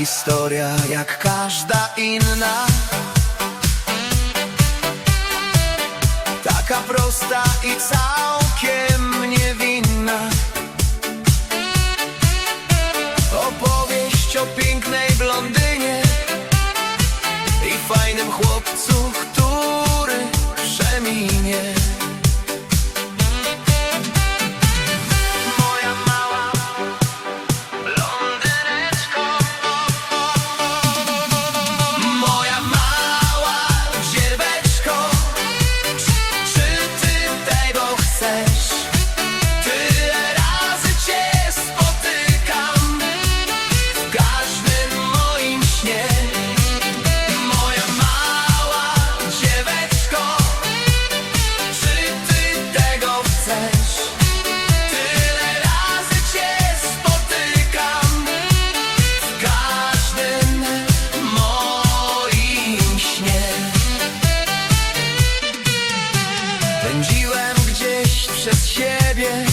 historia jak każda inna. Taka prosta i całkiem niewinna. Opowieść o pięknej blondynie I fajnym chłopcu, który przeminie. yeah.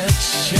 touch.